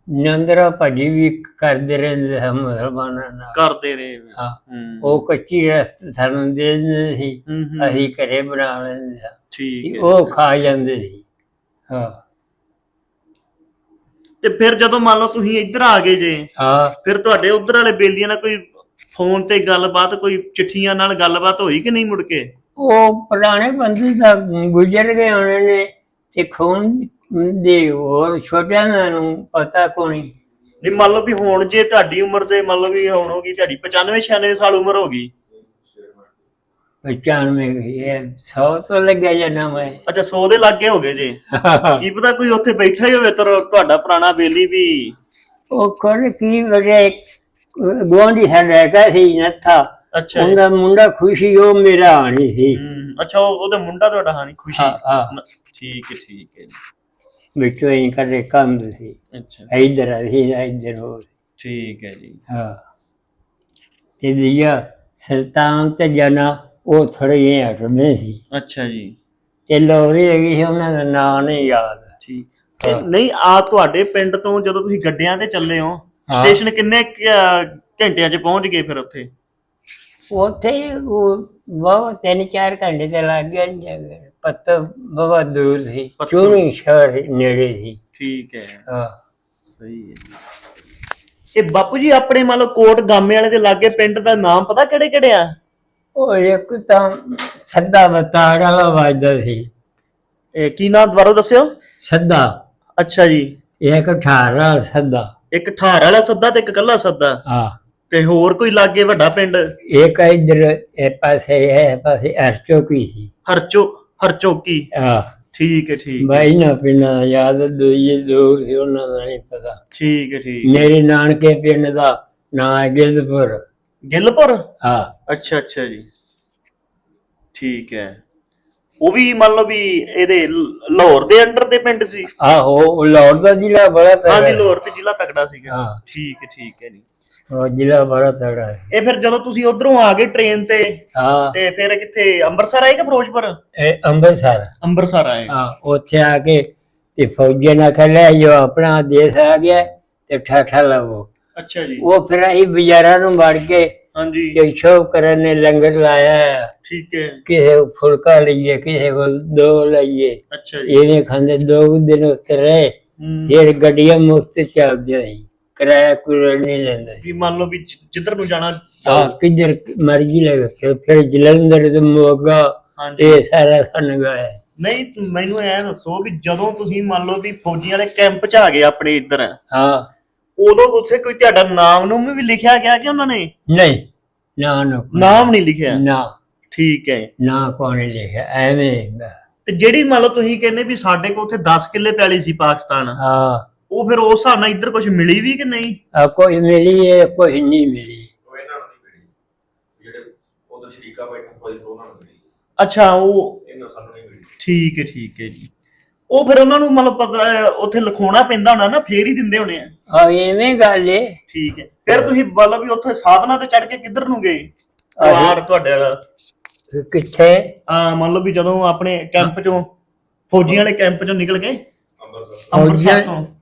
ਨੰਦਰਾ ਭੱਜੀ ਵੀ ਕਰਦੇ ਰਹਿੰਦੇ ਹਾਂ ਮੁਸਲਮਾਨਾਂ ਨਾਲ। ਕਰਦੇ ਰਹੇ ਹਾਂ। ਹੂੰ। ਉਹ ਕੱਚੀ ਰਸਤ ਸਾਨੂੰ ਦੇ ਦਿੰਦੇ ਸੀ। ਹੂੰ, ਹੂੰ। ਅਸੀਂ ਘਰੇ ਬਣਾ ਲੈਂਦੇ ਹਾਂ ਠੀਕ ਹੈ। ਉਹ ਖਾ ਜਾਂਦੇ ਸੀ। ਹਾਂ। ਤੇ ਫਿਰ ਜਦੋਂ ਮੰਨ ਲਓ ਤੁਸੀਂ ਇੱਧਰ ਆ ਗਏ ਜੇ ਹਾਂ। ਫਿਰ ਤੁਹਾਡੇ ਉਧਰ ਵਾਲੇ ਬੇਲੀਆਂ ਨਾਲ ਕੋਈ ਫੋਨ ਤੇ ਗੱਲਬਾਤ ਕੋਈ ਚਿੱਠੀਆਂ ਨਾਲ ਗੱਲਬਾਤ ਹੋਈ ਕਿ ਨਹੀਂ ਮੁੜ ਕੇ? ਉਹ ਪੁਰਾਣੇ ਬੰਦੇ ਤਾਂ ਗੁਜ਼ਰ ਗਏ ਉਹਨਾਂ ਨੇ ਤੇ ਖੂਨ ਦੇ ਹੋਰ ਛੋਟਿਆਂ ਨੂੰ ਪਤਾ ਕੋਣੀ ਨਹੀਂ ਮੰਨ ਲਓ ਵੀ ਹੁਣ ਜੇ ਤੁਹਾਡੀ ਉਮਰ ਦੇ ਮੰਨ ਲਓ ਵੀ ਹੁਣ ਹੋ ਗਈ ਤੁਹਾਡੀ 95 96 ਸਾਲ ਉਮਰ ਹੋ ਗਈ। 95 ਇਹ 100 ਤੋਂ ਲੱਗਿਆ ਜਨਾ ਮੈਂ ਅੱਛਾ 100 ਦੇ ਲਾਗੇ ਹੋ ਗਏ ਜੇ। [laughs] ਕੀ ਪਤਾ ਕੋਈ ਉੱਥੇ ਬੈਠਾ ਹੀ ਹੋਵੇ ਤਰ ਤੁਹਾਡਾ ਪੁਰਾਣਾ ਬੇਲੀ ਵੀ। ਉਹ ਕੋਲ ਕੀ ਵਜੇ ਗਵਾਂਢੀ ਸਾਡਾ ਹੈਗਾ ਸੀ ਨੱਥਾ। ਅੱਛਾ। ਉਹਦਾ ਮੁੰਡਾ ਖੁਸ਼ੀ ਉਹ ਮੇਰਾ ਆਣੀ ਸੀ। ਹੂੰ, ਅੱਛਾ ਉਹ- ਉਹਦਾ ਮੁੰਡਾ ਤੁਹਾਡਾ ਹਾਂ ਨਹੀਂ ਖੁਸ਼ੀ। ਹਾਂ, ਹਾਂ। ਠੀਕ ਹੈ ਠੀਕ ਹੈ। ਵਿੱਚੋਂ ਹੀ ਕਦੇ ਕੰਮ ਸੀ। ਅੱਛਾ। ਇਧਰ ਅਸੀਂ ਇਧਰ ਹੋ ਠੀਕ ਹੈ ਜੀ। ਹਾਂ। ਤੇ ਦਿਆ ਸਰਤਾਨ ਤੇ ਜਨਾ ਉਹ ਥੋੜੇ ਜਿਹੇ ਹਟਵੇਂ ਸੀ। ਅੱਛਾ ਜੀ। ਤੇ ਲੋਰੀ ਹੈਗੀ ਸੀ ਉਹਨਾਂ ਦਾ ਨਾਂ ਨਹੀਂ ਯਾਦ। ਠੀਕ। ਤੇ ਨਹੀਂ ਆ ਤੁਹਾਡੇ ਪਿੰਡ ਤੋਂ ਜਦੋਂ ਤੁਸੀਂ ਗੱਡਿਆਂ ਤੇ ਚੱਲੇ ਹੋ ਹਾਂ। ਸਟੇਸ਼ਨ ਕਿੰਨੇ ਕੁ, ਅਹ, ਘੰਟਿਆਂ 'ਚ ਪਹੁੰਚ ਗਏ ਫਿਰ ਉੱਥੇ? ਉੱਥੇ ਉਹ ਬਹੁਤ ਤਿੰਨ ਚਾਰ ਘੰਟੇ ਤੇ ਲੱਗ ਗਏ ਨੇ ਜਗ੍ਹਾ ਪਤ ਬਹੁਤ ਦੂਰ ਸੀ ਪੱਤੋ। ਚੂਣੀ ਸ਼ਹਿਰ ਨੇੜੇ ਸੀ। ਠੀਕ ਹੈ। ਹਾਂ। ਸਹੀ ਹੈ ਜੀ। ਇਹ ਬਾਪੂ ਜੀ ਆਪਣੇ ਮੰਨ ਲਓ ਕੋਟ ਗਾਮੇ ਵਾਲੇ ਦੇ ਲਾਗੇ ਪਿੰਡ ਦਾ ਨਾਮ ਪਤਾ ਕਿਹੜੇ ਕਿਹੜੇ ਆ? ਉਹ ਇੱਕ ਤਾਂ ਸੱਦਾ ਬਤਾੜ ਵਾਲਾ ਵੱਜਦਾ ਸੀ। ਇਹ ਕੀ ਨਾਮ ਦੁਬਾਰਾ ਦੱਸਿਓ? ਸੱਦਾ। ਅੱਛਾ ਜੀ। ਇੱਕ ਠਾਰਾ ਸੱਦਾ। ਇੱਕ ਠਾਰ ਵਾਲਾ ਸੱਦਾ ਤੇ ਇੱਕ ਕੱਲਾ ਸੱਦਾ। ਹਾਂ। ਤੇ ਹੋਰ ਕੋਈ ਲਾਗੇ ਵੱਡਾ ਪਿੰਡ? ਇੱਕ ਇਧਰ ਇਹ ਪਾਸੇ ਇਹ ਪਾਸੇ ਅਰਚੋਕੀ ਸੀ। ਹਰਚੋ। ਹਰਚੋਕੀ ਹਾਂ। ਠੀਕ ਹੈ ਠੀਕ ਬਾਈ ਨਾ ਪਿੰਨਾ ਯਾਦ ਦੋਈਏ ਦੂਰ ਸੀ ਉਹਨਾਂ ਦਾ ਨਹੀਂ ਪਤਾ। ਠੀਕ ਹੈ ਠੀਕ ਮੇਰੇ ਨਾਨਕੇ ਪਿੰਡ ਦਾ ਨਾਂ ਹੈ ਗਿਲਦਪੁਰ ਗਿੱਲਪੁਰ? ਹਾਂ। ਅੱਛਾ ਅੱਛਾ ਜੀ। ਠੀਕ ਹੈ। ਉਹ ਵੀ ਮੰਨ ਲਓ ਵੀ ਇਹਦੇ ਲ- ਲਾਹੌਰ ਦੇ ਅੰਡਰ ਦੇ ਪਿੰਡ ਸੀ? ਆਹੋ ਉਹ ਲਾਹੌਰ ਦਾ ਜ਼ਿਲ੍ਹਾ ਬੜਾ ਹਾਂਜੀ ਤਗੜਾ ਲਾਹੌਰ ਤੇ ਜ਼ਿਲ੍ਹਾ ਤਕੜਾ ਸੀਗਾ। ਹਾਂ। ਠੀਕ ਹੈ ਠੀਕ ਹੈ ਜੀ। ਉਹ ਜ਼ਿਲ੍ਹਾ ਬੜਾ ਤਗੜਾ ਹੈ। ਇਹ ਫਿਰ ਜਦੋਂ ਤੁਸੀਂ ਉਧਰੋਂ ਆ ਗਏ ਟ੍ਰੇਨ ਤੇ ਹਾਂ। ਤੇ ਫਿਰ ਕਿੱਥੇ ਅੰਮ੍ਰਿਤਸਰ ਆਏ ਕਿ ਫਿਰੋਜ਼ਪੁਰ? ਇਹ ਅੰਮ੍ਰਿਤਸਰ। ਅੰਮ੍ਰਿਤਸਰ ਆਏ। ਹਾਂ ਉੱਥੇ ਆ ਕੇ ਤੇ ਫੌਜੀ ਨੇ ਕਹਿਆ ਜੋ ਆਪਣਾ ਦੇਸ਼ ਆ ਗਿਆ ਤੇ ਠਾਠਾ ਲਵੋ। ਅੱਛਾ ਜੀ। ਉਹ ਫਿਰ ਅਸੀਂ ਬਾਜ਼ਾਰਾਂ ਨੂੰ ਵੜ ਕੇ ਹਾਂਜੀ। ਤੇ ਸ਼ੋਭ ਕਰਨ ਨੇ ਲੰਗਰ ਲਾਇਆ। ਹੈ। ਠੀਕ ਹੈ। ਕਿਸੇ ਕੋਲ ਫੁਲਕਾ ਲਈਏ ਕਿਸੇ ਕੋਲ ਦੋ ਲਈਏ। ਅੱਛਾ ਜੀ। ਇਹਨੇ ਖਾਂਦੇ ਦੋ ਕੁ ਦਿਨ ਉੱਤੇ ਰਹੇ। ਹੂੰ। ਫਿਰ ਗੱਡੀਆਂ ਮੁਫਤ ਚੱਲਦੀਆਂ ਸੀ। ਕਿਰਾਇਆ ਕੋਈ ਨਹੀਂ ਲੈਂਦਾ। ਵੀ ਮੰਨ ਲਓ ਵੀ ਜਿ- ਜਿੱਧਰ ਨੂੰ ਜਾਣਾ ਹਾਂ ਕਿੱਧਰ ਮਰਜ਼ੀ ਲੱਗ ਫਿਰ ਫਿਰ ਜਲੰਧਰ ਤੇ ਮੋਗਾ ਹਾਂਜੀ। ਇਹ ਸਾਰਾ ਸਾਨੂੰ ਗਾਇਆ ਨਹੀਂ ਮੈਨੂੰ ਐ ਦੱਸੋ ਵੀ ਜਦੋਂ ਤੁਸੀਂ ਮੰਨ ਲਓ ਵੀ ਫੌਜੀ ਵਾਲੇ ਕੈਂਪ 'ਚ ਆ ਗਏ ਆਪਣੇ ਇੱਧਰ ਹਾਂ। ਉਦੋਂ ਉੱਥੇ ਕੋਈ ਤੁਹਾਡਾ ਨਾਮ ਨੂੰ ਵੀ ਲਿਖਿਆ ਗਿਆ ਕਿ ਉਹਨਾਂ ਨੇ? ਨਹੀਂ ਨਾ ਨਾ। ਨਾਮ ਨਹੀਂ ਲਿਖਿਆ? ਨਾ। ਠੀਕ ਹੈ। ਨਾ ਕੋਣੇ ਲਿਖਿਆ ਐਵੇਂ ਤੇ ਜਿਹੜੀ ਮੰਨ ਲਓ ਤੁਸੀਂ ਕਹਿੰਦੇ ਵੀ ਸਾਡੇ ਕੋਲ ਉੱਥੇ 10 ਕਿੱਲੇ ਪੈਲੀ ਸੀ ਪਾਕਿਸਤਾਨ। ਹਾਂ। ਉਹ ਫਿਰ ਉਸ ਹਿਸਾਬ ਨਾਲ ਇੱਧਰ ਕੁਝ ਮਿਲੀ ਵੀ ਕਿ ਨਹੀਂ? ਕੋਈ ਮਿਲੀ ਹੈ ਕੋਈ ਨਹੀਂ ਮਿਲੀ। ਉਹ ਇਹਨਾਂ ਨੂੰ ਨਹੀਂ ਮਿਲੀ। ਜਿਹੜੇ ਉਧਰ ਸ਼ਰੀਕਾ ਬੈਠੇ ਕੋਈ ਉਹਨਾਂ ਨੂੰ ਮਿਲੀ। ਅੱਛਾ ਉਹ ਇਹਨਾਂ ਸਾਨੂੰ ਨਹੀਂ ਮਿਲੀ। ਠੀਕ ਹੈ ਠੀਕ ਹੈ ਜੀ। ਉਹ ਫਿਰ ਉਹਨਾਂ ਨੂੰ ਮਤਲਬ ਪਤਾ ਹੈ, ਉੱਥੇ ਲਿਖਾਉਣਾ ਪੈਂਦਾ ਹੋਣਾ ਨਾ ਫੇਰ ਹੀ ਦਿੰਦੇ ਹੋਣੇ ਆ। ਆ ਐਵੇਂ ਗੱਲ ਏ। ਠੀਕ ਹੈ। ਫਿਰ ਤੁਸੀਂ ਮਤਲਬ ਵੀ ਉੱਥੇ ਸਾਧਨਾ ਤੇ ਚੜ ਕੇ ਕਿੱਧਰ ਨੂੰ ਗਏ? ਪਰਿਵਾਰ ਤੁਹਾਡੇ ਦਾ ਕਿੱਥੇ? ਆ ਮੰਨ ਲਓ ਵੀ ਜਦੋਂ ਆਪਣੇ ਕੈਂਪ ਚੋਂ ਫੌਜੀਆਂ ਵਾਲੇ ਕੈਂਪ ਚੋਂ ਨਿਕਲ ਗਏ? ਅੰਮ੍ਰਿਤਸਰ। ਅੰਮ੍ਰਿਤਸਰ ਫੌਜੀਆਂ- ਤੋਂ।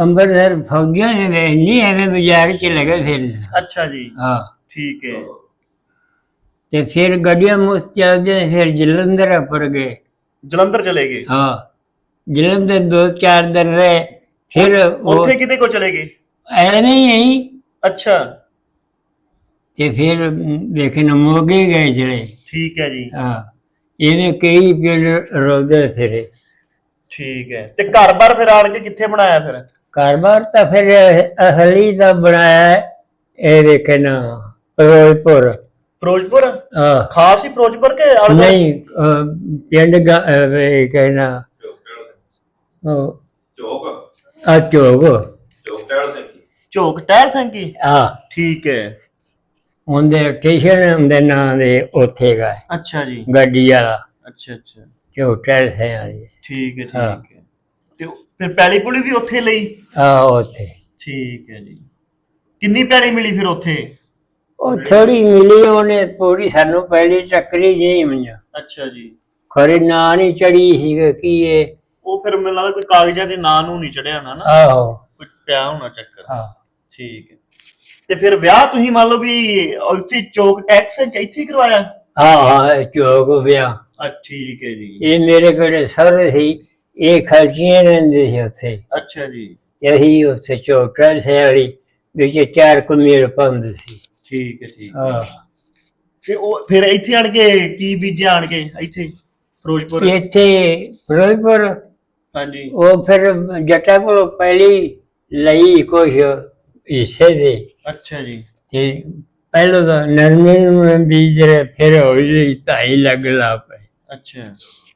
ਅੰਬਰਸਰ ਫੌਜੀਆਂ ਨੇ ਵੇਖ ਨਹੀਂ ਐਵੇਂ ਬਾਜ਼ਾਰ ਚ ਲਗੇ ਫਿਰ। ਅੱਛਾ ਜੀ। ਹਾਂ। ਠੀਕ ਹੈ। ਤੇ ਫਿਰ ਗੱਡੀਆਂ ਮੁਸਤ ਚੱਲਦੇ ਫਿਰ ਜਲੰਧਰ ਪਰ ਗਏ। ਜਲੰਧਰ ਚਲੇ ਗਏ? ਹਾਂ। ਜਲੰਧਰ ਦੋ ਚਾਰ ਦਿਨ ਰਹੇ ਫਿਰ ਉੱਥੇ ਕਿਤੇ ਕੋ ਚਲੇ ਗਏ? ਐਵੇਂ ਹੀ ਅੱਛਾ। ਤੇ ਫਿਰ ਵੇਖਣ ਮੋਗੇ ਗਏ ਜਿਹੜੇ। ਠੀਕ ਹੈ ਜੀ। ਹਾਂ। ਇਹਨੇ ਕਈ ਪਿੰਡ ਰੋਦੇ ਫਿਰੇ। ਠੀਕ ਹੈ। ਤੇ ਘਰ-ਬਾਰ ਫਿਰ ਆਣ ਕੇ ਕਿੱਥੇ ਬਣਾਇਆ ਫਿਰ? ਕਾਰੋਬਾਰ ਤਾਂ ਫਿਰ ਅਸਲੀ ਦਾ ਬਣਾਇਆ ਹੈ, ਇਹ ਵੇਖਣਾ ਫਿਰੋਜ਼ਪੁਰ। ਫਿਰੋਜ਼ਪੁਰ? ਹਾਂ। ਖਾਸ ਹੀ ਫਿਰੋਜ਼ਪੁਰ ਕੇ ਆਲੇ ਦੁਆਲੇ? ਨਹੀਂ ਅਹ, ਪਿੰਡ ਗਾ- ਅਹ, ਇਹ ਕਹਿਣਾ ਉਹ। ਚੌਕ? ਆ ਚੋਗ ਚੌਕ ਟਹਿਲ ਸਿੰਘ ਝੋਕ ਟਹਿਰ ਸਿੰਘ ਕੀ ਆ ਠੀਕ ਹੈ। ਉਹਦੇ ਸਟੇਸ਼ਨ ਦੇ ਨਾਂ ਦੇ ਉੱਥੇ ਗਾ। ਅੱਛਾ ਜੀ। ਗੱਡੀ ਵਾਲਾ। ਅੱਛਾ ਅੱਛਾ। ਝੋਟਲ ਹੈ ਆਲੀ ਠੀਕ ਹੈ ਹਾਂ। ਠੀਕ ਹੈ। ਤੇ ਉਹ- ਫਿਰ ਪੈਲੀ ਪੁਲੀ ਵੀ ਉੱਥੇ ਲਈ? ਆ ਉੱਥੇ। ਠੀਕ ਹੈ ਜੀ। ਕਿੰਨੀ ਪੈਲੀ ਮਿਲੀ ਫਿਰ ਉੱਥੇ? ਉਹ ਥੋੜੀ ਮਿਲੀ ਉਹਨੇ ਪੂਰੀ ਸਾਨੂੰ ਪਹਿਲੀ ਚੱਕਰੀ ਨਹੀਂ ਮਿਲਿਆ ਅੱਛਾ ਜੀ। ਖਰੇ ਨਾਂ ਨਹੀਂ ਚੜੀ ਸੀ ਕੀ ਇਹ? ਉਹ ਫਿਰ ਮੈਨੂੰ ਲੱਗਦਾ ਕੋਈ ਕਾਗਜ਼ਾਂ 'ਤੇ ਨਾਂ ਨੂੰ ਨਹੀਂ ਚੜਿਆ ਹੋਣਾ ਨਾ। ਆਹੋ। ਕੋਈ ਪਿਆ ਹੋਣਾ ਚੱਕਰ। ਹਾਂ। ਠੀਕ ਹੈ। ਤੇ ਫਿਰ ਵਿਆਹ ਤੁਸੀਂ ਮੰਨ ਲਓ ਵੀ ਉੱਥੇ ਚੌਕ ਟੈਕਸ ਇੱਥੇ ਹੀ ਕਰਵਾਇਆ? ਹਾਂ ਹਾਂ ਚੋਗ ਵਿਆ ਆ ਠੀਕ ਹੈ ਜੀ। ਇਹ ਮੇਰੇ ਕੋਲ ਸਰ ਸੀ ਇਹ ਖਰਚੀਆਂ ਰਹਿੰਦੇ ਸੀ ਉੱਥੇ। ਅੱਛਾ ਜੀ। ਇਹੀ ਉੱਥੇ ਚੋਟਲ ਸੇ ਵਾਲੀ ਵਿੱਚ ਚਾਰ ਕੁਮੀਰ ਪੰਦ ਸੀ। ਠੀਕ ਹੈ ਠੀਕ ਹਾਂ। ਤੇ ਉਹ ਫਿਰ ਇੱਥੇ ਆਣ ਕੇ ਕੀ ਬੀਜਿਆ ਆਣ ਕੇ ਇੱਥੇ ਫਿਰੋਜ਼ਪੁਰ? ਇੱਥੇ ਫਿਰੋਜ਼ਪੁਰ ਹਾਂਜੀ। ਉਹ ਫਿਰ ਜੱਟਾਂ ਕੋਲੋਂ ਪਹਿਲੀ ਲਈ ਕੁਛ ਹਿੱਸੇ ਦੇ। ਅੱਛਾ ਜੀ। ਤੇ ਪਹਿਲਾਂ ਤਾਂ ਨਰਮੇ ਨੂੰ ਬੀਜ ਰਹੇ ਫਿਰ ਹੌਲੀ ਧਾਈ ਲੱਗ ਲਾ ਅੱਛਾ।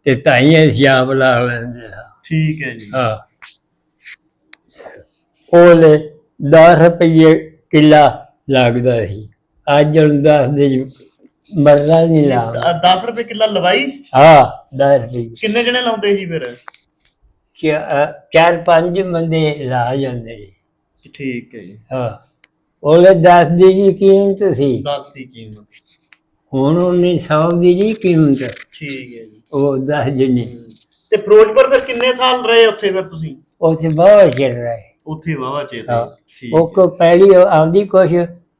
ਤੇ ਧਾਈਆਂ ਸਿਆਬ ਲਾ ਲੈਂਦੇ ਸਾਂ ਠੀਕ ਹੈ ਜੀ। ਹਾਂ। ਉਹਲੇ 10 ਰੁਪਏ ਕਿੱਲਾ ਲੱਗਦਾ ਸੀ। ਅੱਜ ਹੁਣ 10 ਦੇ ਮਰਦਾ ਨਹੀਂ ਲਾ 10 ਰੁਪਏ ਕਿੱਲਾ ਲਵਾਈ? ਹਾਂ 10 ਰੁਪਏ ਕਿੰਨੇ ਜਣੇ ਲਾਉਂਦੇ ਸੀ ਫਿਰ? ਚਾਰ ਪੰਜ ਬੰਦੇ ਲਾ ਜਾਂਦੇ ਸੀ। ਠੀਕ ਹੈ ਜੀ। ਹਾਂ। ਉਹਲੇ 10 ਦੀ ਕੀਮਤ ਸੀ? 10 ਦੀ ਕੀਮਤ। ਹੁਣ 1900 ਦੀ ਜੀ ਕੀਮਤ ਠੀਕ ਹੈ ਜੀ। ਉਹ 10 ਜਿੰਨੀ ਤੇ ਫਿਰੋਜ਼ਪੁਰ ਫਿਰ ਕਿੰਨੇ ਸਾਲ ਰਹੇ ਉੱਥੇ ਫਿਰ ਤੁਸੀਂ? ਉੱਥੇ ਬਹੁਤ ਚਿਰ ਰਹੇ। ਉੱਥੇ ਵਾਵਾ ਚਿਰ ਹਾਂ। ਰਹੇ ਠੀਕ ਉਹ ਹੈ। ਕੋ ਪਹਿਲੀ ਆਉਂਦੀ ਕੁਛ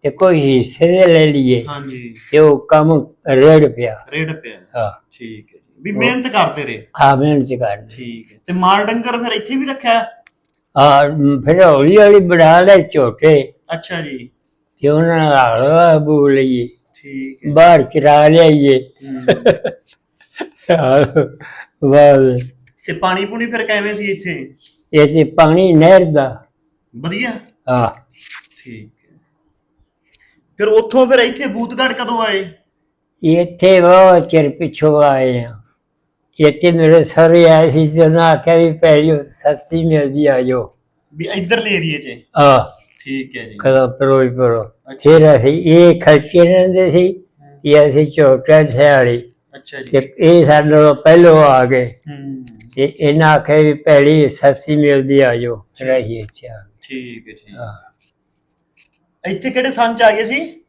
ਤੇ ਕੋਈ ਹਿੱਸੇ ਦੇ ਲੈ ਲਈਏ। ਹਾਂਜੀ। ਤੇ ਉਹ ਕੰਮ ਰੇੜ ਪਿਆ। ਰੇਡ ਪਿਆ। ਹਾਂ। ਠੀਕ ਹੈ ਵੀ ਮਿਹਨਤ ਕਰਦੇ ਰਹੇ। ਆ ਮਿਹਨਤ ਕਰਦੇ। ਠੀਕ ਹੈ। ਤੇ ਮਾਲ ਡੰਗਰ ਫਿਰ ਇੱਥੇ ਵੀ ਰੱਖਿਆ? ਆ ਫਿਰ ਹੌਲੀ ਹੌਲੀ ਬਣਾ ਲੈ ਝੋਟੇ। ਅੱਛਾ ਜੀ। ਤੇ ਉਹਨਾਂ ਨਾਲ ਬੂ ਲਈਏ। ਠੀਕ ਹੈ। ਬਾਹਰ ਚਰਾ ਲਿਆਈਏ। ਵਾਹ ਤੇ ਪਾਣੀ ਪੂਣੀ ਫਿਰ ਕਿਵੇਂ ਸੀ ਇੱਥੇ? ਇਹ ਤੇ ਪਾਣੀ ਨਹਿਰ ਦਾ। ਵਧੀਆ? ਆ ਠੀਕ ਹੈ। ਫਿਰ ਉੱਥੋਂ ਫਿਰ ਇੱਥੇ ਬੂਤਗੜ ਕਦੋਂ ਆਏ? ਇੱਥੇ ਬਹੁਤ ਚਿਰ ਪਿੱਛੋਂ ਆਏ ਆ। ਇੱਥੇ ਮੇਰੇ ਸਾਰੇ ਆਏ ਸੀ ਤੇ ਉਹਨਾਂ ਆਖਿਆ ਵੀ ਸਸਤੀ ਮਿਲਦੀ ਆ ਜੋ ਵੀ ਇੱਧਰਲੇ ਏਰੀਏ 'ਚ? ਆ ਠੀਕ ਹੈ ਜੀ। ਕਦੋਂ ਫਿਰੋਜ਼ਪੁਰ। ਫਿਰ ਅਸੀਂ ਇਹ ਖਰਚੇ ਰਹਿੰਦੇ ਸੀ ਕਿ ਅਸੀਂ ਚੋਟਾ ਸਿਆਲੀ। ਅੱਛਾ ਜੀ। ਤੇ ਇਹ ਸਾਡੇ ਨਾਲੋਂ ਪਹਿਲੋਂ ਆ ਗਏ। ਹੂੰ। ਤੇ ਇਹਨਾਂ ਆਖਿਆ ਵੀ ਪਹਿਲੀ ਸਸਤੀ ਮਿਲਦੀ ਆ ਜੋ ਰਹੀ ਇੱਥੇ ਆ ਗਏ। ਠੀਕ ਹੈ ਠੀਕ ਹਾਂ। ਇੱਥੇ ਕਿਹੜੇ ਸੰਨ ਚ ਆ ਗਏ ਸੀ?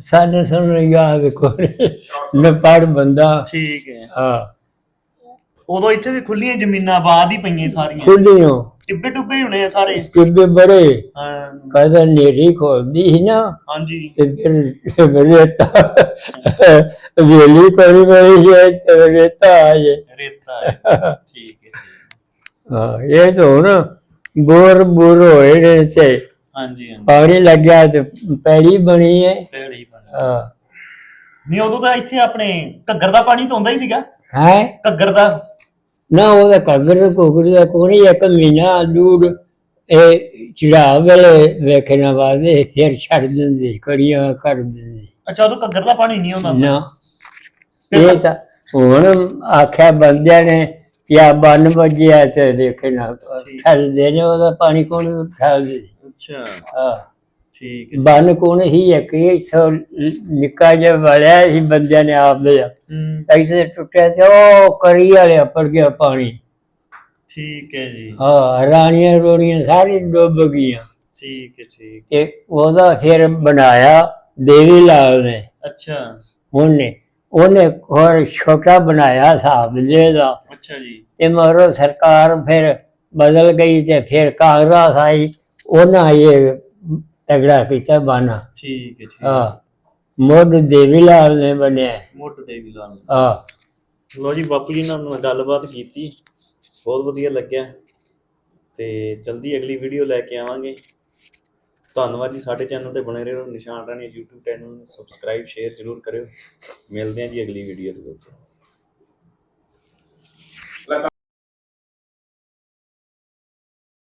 ਸਾਨੂੰ ਸਾਨੂੰ ਯਾਦ ਕੋਈ ਮੈਂ ਪੜ ਬੰਦਾ। ਠੀਕ ਹੈ। ਹਾਂ। ਉਦੋਂ ਇੱਥੇ ਵੀ ਖੁੱਲੀਆਂ ਜ਼ਮੀਨਾਂ ਆਬਾਦ ਹੀ ਪਈਆਂ ਸਾਰੀਆਂ। ਖੁੱਲੀਆਂ। ਟਿੱਬੇ ਟੁੱਬੇ ਹੀ ਹੋਣੇ ਆ ਸਾਰੇ। ਕਿੱਡੇ ਬੜੇ। ਹਾਂ। ਕਦਾ ਨੇਰੀ ਖੋਲਦੀ ਸੀ ਨਾ। ਹਾਂਜੀ। ਤੇ ਫਿਰ ਰੇਤਾ ਵੇਲੀ ਪੜੀ ਪੜੀ ਹੈ ਤੇ ਰੇਤਾ ਆ ਜੇ ਰੇਤਾ ਹੈ ਠੀਕ ਹੈ। ਹਾਂ ਇਹ ਤਾਂ ਹੁਣ ਬੋਰ ਬੋਰ ਹੋਏ ਨੇ ਤੇ ਹਾਂਜੀ ਹਾਂਜੀ। ਪਾਣੀ ਲੱਗਿਆ ਤੇ ਪੈੜੀ ਬਣੀ ਹੈ। ਪੇੜੀ ਬਣ। ਹਾਂ। ਨਹੀਂ ਉਦੋਂ ਤਾਂ ਇੱਥੇ ਆਪਣੇ ਘੱਗਰ ਦਾ ਪਾਣੀ ਤਾਂ ਆਉਂਦਾ ਹੀ ਸੀਗਾ। ਹੈ? ਘੱਗਰ ਦਾ। ਨਾ ਉਹਦਾ ਕਗਰ ਕੋਕਰੀ ਦਾ ਕੋਈ ਇੱਕ ਮਹੀਨਾ ਦੂਰ ਇਹ ਚੜਾ ਵੇਲੇ ਵੇਖਣ ਵਾਸਤੇ ਫਿਰ ਛੱਡ ਦਿੰਦੇ ਕੜੀਆਂ ਕਰ ਦਿੰਦੇ। ਅੱਛਾ ਉਦੋਂ ਘੱਗਰ ਦਾ ਪਾਣੀ ਨਹੀਂ ਆਉਂਦਾ ਨਾ। ਇਹ ਤਾਂ ਹੁਣ ਆਖਿਆ ਬੰਦਿਆਂ ਨੇ ਜਾਂ ਬੰਨ ਵੱਜਿਆ ਤੇ ਦੇਖੇ ਨਾ ਠੱਲਦੇ ਨੇ ਉਹਦਾ ਪਾਣੀ ਕੋਣ ਠੱਲਦੇ ਅੱਛਾ। ਹਾਂ। ਠੀਕ ਹੈ ਬੰਨ ਕੋਣ ਹੀ ਇੱਕ ਇੱਥੋਂ ਨਿੱਕਾ ਜਿਹਾ ਵੜਿਆ ਸੀ ਬੰਦਿਆਂ ਨੇ ਆਪ ਦੇ। ਹੂੰ। ਇੱਥੇ ਟੁੱਟਿਆ ਤੇ ਉਹ ਕਰੀ ਵਾਲੇ ਉੱਪਰ ਗਿਆ ਪਾਣੀ। ਠੀਕ ਹੈ ਜੀ। ਹਾਂ ਰਾਣੀਆਂ ਰੋਣੀਆਂ ਸਾਰੀ ਡੁੱਬ ਗਈਆਂ। ਠੀਕ ਹੈ ਠੀਕ ਤੇ ਉਹਦਾ ਫਿਰ ਬਣਾਇਆ ਦੇਵੀ ਲਾਲ ਨੇ। ਅੱਛਾ। ਉਹਨੇ ਉਹਨੇ ਹੋਰ ਛੋਟਾ ਬਣਾਇਆ ਹਿਸਾਬ ਦੇ ਦਾ। ਅੱਛਾ ਜੀ। ਤੇ ਮਗਰੋਂ ਸਰਕਾਰ ਫਿਰ ਬਦਲ ਗਈ ਤੇ ਫਿਰ ਕਾਂਗਰਸ ਆਈ। ਉਹਨਾਂ ਇਹ ਤਗੜਾ ਕੀਤਾ ਬਾਨਾ। ਠੀਕ ਹੈ ਠੀਕ ਹਾਂ। ਮੁੱਢ ਦੇਵੀ ਲਾਲ ਨੇ ਬਣਿਆ ਮੁੱਢ ਦੇ ਵੀ ਲਾਲ ਹਾਂ। ਲੋ ਜੀ ਬਾਪੂ ਜੀ ਨਾਲ ਮੈਂ ਗੱਲਬਾਤ ਕੀਤੀ। ਬਹੁਤ ਵਧੀਆ ਲੱਗਿਆ। ਤੇ ਜਲਦੀ ਅਗਲੀ ਵੀਡੀਓ ਲੈ ਕੇ ਆਵਾਂਗੇ। ਧੰਨਵਾਦ ਜੀ ਸਾਡੇ ਚੈਨਲ ਤੇ ਬਣੇ ਰਹੋ। ਨਿਸ਼ਾਨ ਰਾਣੀ YouTube ਚੈਨਲ ਨੂੰ ਸਬਸਕ੍ਰਾਈਬ ਸ਼ੇਅਰ ਜ਼ਰੂਰ ਕਰਿਓ। ਮਿਲਦੇ ਹਾਂ ਜੀ ਅਗਲੀ ਵੀਡੀਓ ਦੇ ਵਿੱਚ।